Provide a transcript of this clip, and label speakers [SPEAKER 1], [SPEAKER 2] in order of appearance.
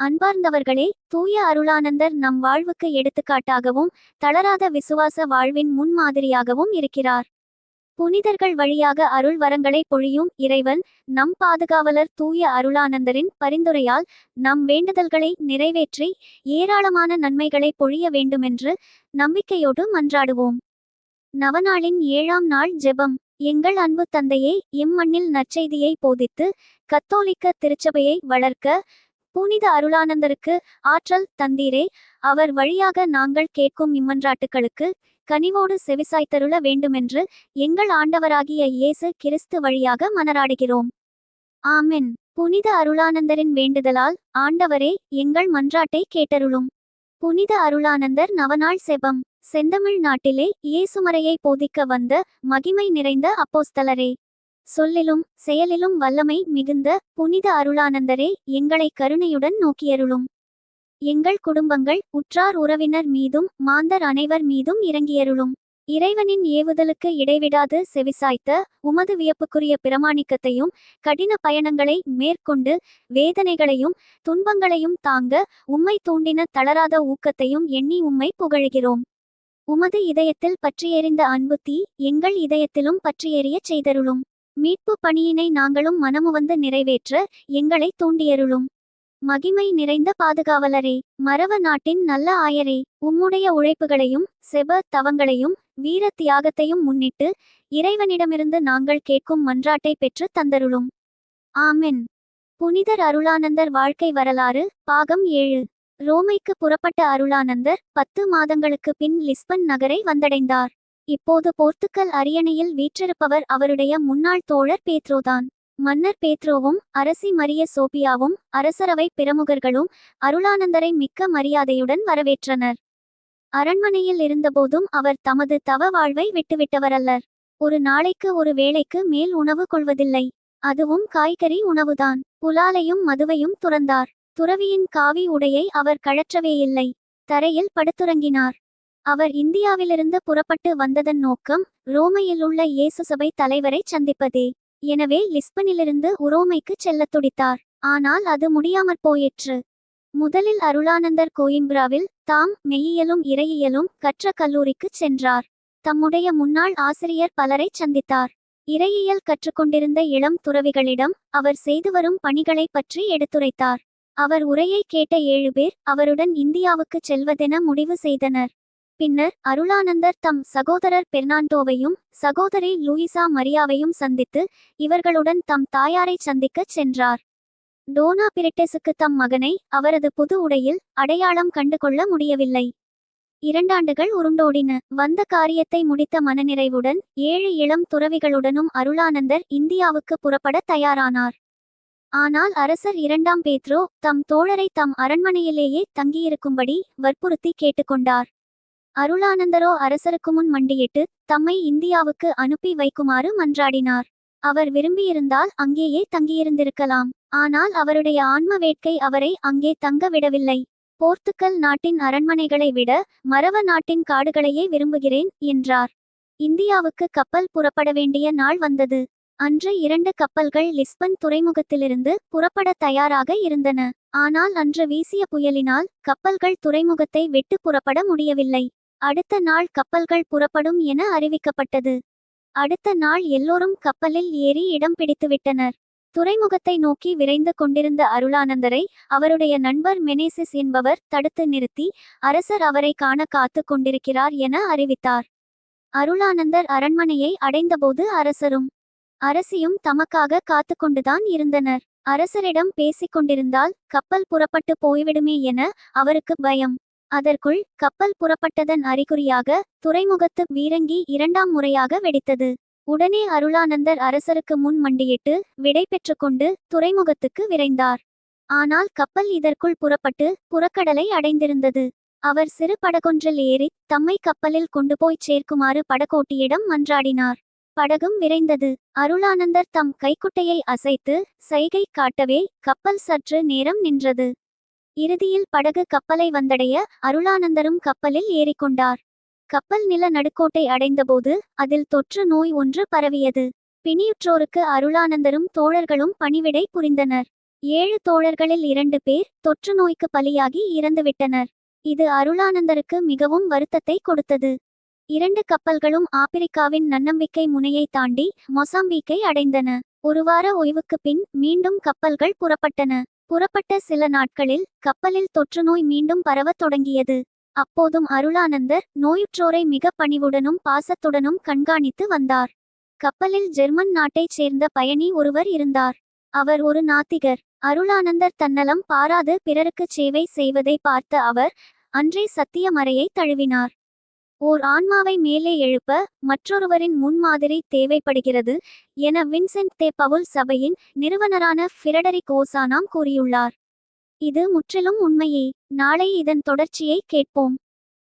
[SPEAKER 1] அன்பார்ந்தவர்களே தூய அருளானந்தர் நம் வாழ்வுக்கு எடுத்துக்காட்டாகவும் தளராத விசுவாச வாழ்வின் முன்மாதிரியாகவும் இருக்கிறார். புனிதர்கள் வழியாக அருள் வரங்களை பொழியும் இறைவன் நம் பாதுகாவலர் தூய அருளானந்தரின் பரிந்துரையால் நம் வேண்டுதல்களை நிறைவேற்றி ஏராளமான நன்மைகளை பொழிய வேண்டுமென்று நம்பிக்கையோடு மன்றாடுவோம். நவநாளின் ஏழாம் நாள் ஜெபம். எங்கள் அன்பு தந்தையே இம்மண்ணில் நற்செய்தியை போதித்து கத்தோலிக்க திருச்சபையை வளர்க்க புனித அருளானந்தருக்கு ஆற்றல் தந்தீரே. அவர் வழியாக நாங்கள் கேட்கும் இம்மன்றாட்டுகளுக்கு கனிவோடு செவிசாய்த்தருள வேண்டுமென்று எங்கள் ஆண்டவராகிய இயேசு கிறிஸ்து வழியாக மனராடுகிறோம். ஆமென். புனித அருளானந்தரின் வேண்டுதலால் ஆண்டவரே எங்கள் மன்றாட்டை கேட்டருளும். புனித அருளானந்தர் நவநாள் செபம். செந்தமிழ் நாட்டிலே இயேசுமறையை போதிக்க வந்த மகிமை நிறைந்த அப்போஸ்தலரே. சொல்லிலும் செயலிலும் வல்லமை மிகுந்த புனித அருளானந்தரே எங்களை கருணையுடன் நோக்கியருளும். எங்கள் குடும்பங்கள் உற்றார் உறவினர் மீதும் மாந்தர் அனைவர் மீதும் இறங்கியருளும். இறைவனின் ஏவுதலுக்கு இடைவிடாது செவிசாய்த்த உமது வியப்புக்குரிய பிரமாணிக்கத்தையும் கடின பயணங்களை மேற்கொண்டு வேதனைகளையும் துன்பங்களையும் தாங்க உம்மை தூண்டின தளராத ஊக்கத்தையும் எண்ணி உம்மை புகழ்கிறோம். உமது இதயத்தில் பற்றியெறிந்த அன்பு தீ எங்கள் இதயத்திலும் பற்றியெறியச் செய்தருளும். மீட்பு பணியினை நாங்களும் மனமுவந்து நிறைவேற்ற எங்களை தூண்டியருளும். மகிமை நிறைந்த பாதுகாவலரே மரவ நாட்டின் நல்ல ஆயரே உம்முடைய உழைப்புகளையும் செப தவங்களையும் வீர தியாகத்தையும் முன்னிட்டு இறைவனிடமிருந்து நாங்கள் கேட்கும் மன்றாட்டை பெற்று தந்தருளும். ஆமென். புனிதர் அருளானந்தர் வாழ்க்கை வரலாறு பாகம் ஏழு. ரோமைக்கு புறப்பட்ட அருளானந்தர் பத்து மாதங்களுக்கு பின் லிஸ்பன் நகரை வந்தடைந்தார். இப்போது போர்த்துக்கல் அரியணையில் வீற்றிருப்பவர் அவருடைய முன்னாள் தோழர் பேத்ரோதான். மன்னர் பேத்ரோவும் அரசி மரிய சோபியாவும் அரசரவை பிரமுகர்களும் அருளானந்தரை மிக்க மரியாதையுடன் வரவேற்றனர். அரண்மனையில் இருந்தபோதும் அவர் தமது தவ வாழ்வை விட்டுவிட்டவரல்லர். ஒரு நாளைக்கு ஒரு வேளைக்கு மேல் உணவு கொள்வதில்லை. அதுவும் காய்கறி உணவுதான். புலாலையும் மதுவையும் துறந்தார். துறவியின் காவி உடையை அவர் கழற்றவே இல்லை. தரையில் படுத்துறங்கினார். அவர் இந்தியாவிலிருந்து புறப்பட்டு வந்ததன் நோக்கம் ரோமையில் உள்ள இயேசு சபை தலைவரை சந்திப்பதே. எனவே லிஸ்பனிலிருந்து உரோமைக்கு செல்லத் துடித்தார். ஆனால் அது முடியாமற் போயிற்று. முதலில் அருளானந்தர் கோயிம்பிராவில் தாம் மெய்யியலும் இறையியலும் கற்ற கல்லூரிக்குச் சென்றார். தம்முடைய முன்னாள் ஆசிரியர் பலரை சந்தித்தார். இறையியல் கற்றுக்கொண்டிருந்த இளம் துறவிகளிடம் அவர் செய்து வரும் பணிகளை பற்றி எடுத்துரைத்தார். அவர் உரையை கேட்ட ஏழு பேர் அவருடன் இந்தியாவுக்குச் செல்வதென முடிவு செய்தனர். பின்னர் அருளானந்தர் தம் சகோதரர் பெர்னாண்டோவையும் சகோதரி லூயிசா மரியாவையும் சந்தித்து இவர்களுடன் தம் தாயாரை சந்திக்கச் சென்றார். டோனா பிரிட்டெஸுக்கு தம் மகனை அவரது புது உடையில் அடையாளம் கண்டுகொள்ள முடியவில்லை. இரண்டாண்டுகள் உருண்டோடின. வந்த காரியத்தை முடித்த மனநிறைவுடன் ஏழு இளம் துறவிகளுடனும் அருளானந்தர் இந்தியாவுக்கு புறப்பட தயாரானார். ஆனால் அரசர் இரண்டாம் பேத்ரோ தம் தோழரை தம் அரண்மனையிலேயே தங்கியிருக்கும்படி வற்புறுத்தி கேட்டுக்கொண்டார். அருளானந்தரோ அரசருக்கு முன் மண்டியிட்டு தம்மை இந்தியாவுக்கு அனுப்பி வைக்குமாறு மன்றாடினார். அவர் விரும்பியிருந்தால் அங்கேயே தங்கியிருந்திருக்கலாம். ஆனால் அவருடைய ஆன்ம வேட்கை அவரை அங்கே தங்க விடவில்லை. போர்த்துக்கல் நாட்டின் அரண்மனைகளை விட மரவ நாட்டின் காடுகளையே விரும்புகிறேன் என்றார். இந்தியாவுக்கு கப்பல் புறப்பட வேண்டிய நாள் வந்தது. அன்று இரண்டு கப்பல்கள் லிஸ்பன் துறைமுகத்திலிருந்து புறப்பட தயாராக இருந்தன. ஆனால் அன்று வீசிய புயலினால் கப்பல்கள் துறைமுகத்தை விட்டு புறப்பட முடியவில்லை. அடுத்த நாள் கப்பல்கள் புறப்படும் என அறிவிக்கப்பட்டது. அடுத்த நாள் எல்லோரும் கப்பலில் ஏறி இடம் பிடித்துவிட்டனர். துறைமுகத்தை நோக்கி விரைந்து கொண்டிருந்த அருளானந்தரை அவருடைய நண்பர் மெனேசிஸ் என்பவர் தடுத்து நிறுத்தி அரசர் அவரை காண காத்து கொண்டிருக்கிறார் என அறிவித்தார். அருளானந்தர் அரண்மனையை அடைந்தபோது அரசரும் அரசியும் தமக்காக காத்து கொண்டுதான் இருந்தனர். அரசரிடம் பேசிக் கொண்டிருந்தால் கப்பல் புறப்பட்டு போய்விடுமே என அவருக்கு பயம். அதற்குள் கப்பல் புறப்பட்டதன் அறிகுறியாக துறைமுகத்து வீரங்கி இரண்டாம் முறையாக வெடித்தது. உடனே அருளானந்தர் அரசருக்கு முன் மண்டியிட்டு விடை பெற்றுக்கொண்டு துறைமுகத்துக்கு விரைந்தார். ஆனால் கப்பல் இதற்குள் புறப்பட்டு புறக்கடலை அடைந்திருந்தது. அவர் சிறு படகொன்றில் ஏறி தம்மை கப்பலில் கொண்டு போய் சேர்க்குமாறு படகோட்டியிடம் மன்றாடினார். படகும் விரைந்தது. அருளானந்தர் தம் கைக்குட்டையை அசைத்து சைகை காட்டவே கப்பல் சற்று நேரம் நின்றது. இறுதியில் படகு கப்பலை வந்தடைய அருளானந்தரும் கப்பலில் ஏறிக்கொண்டார். கப்பல் நில நடுக்கோட்டை அடைந்தபோது அதில் தொற்று நோய் ஒன்று பரவியது. பிணியுற்றோருக்கு அருளானந்தரும் தோழர்களும் பணிவிடை புரிந்தனர். ஏழு தோழர்களில் இரண்டு பேர் தொற்று நோய்க்கு பலியாகி இறந்துவிட்டனர். இது அருளானந்தருக்கு மிகவும் வருத்தத்தை கொடுத்தது. இரண்டு கப்பல்களும் ஆப்பிரிக்காவின் நன்னம்பிக்கை முனையை தாண்டி மொசாம்பிக்கை அடைந்தன. ஒரு வார ஓய்வுக்குப் பின் மீண்டும் கப்பல்கள் புறப்பட்டன. புறப்பட்ட சில நாட்களில் கப்பலில் தொற்றுநோய் மீண்டும் பரவத் தொடங்கியது. அப்போதும் அருளானந்தர் நோயுற்றோரை மிக பணிவுடனும் பாசத்துடனும் கண்காணித்து வந்தார். கப்பலில் ஜெர்மன் நாட்டைச் சேர்ந்த பயணி ஒருவர் இருந்தார். அவர் ஒரு நாத்திகர். அருளானந்தர் தன்னலம் பாராது பிறருக்குச் சேவை செய்வதை பார்த்த அவர் அன்றே சத்தியமறையை தழுவினார். ஓர் ஆன்மாவை மேலே எழுப்ப மற்றொருவரின் முன்மாதிரி தேவைப்படுகிறது என வின்சென்ட் தே பவுல் சபையின் நிறுவனரான ஃபிரடரிக் ஓசானாம் கூறியுள்ளார். இது முற்றிலும் உண்மையே. நாளை இதன் தொடர்ச்சியை கேட்போம்.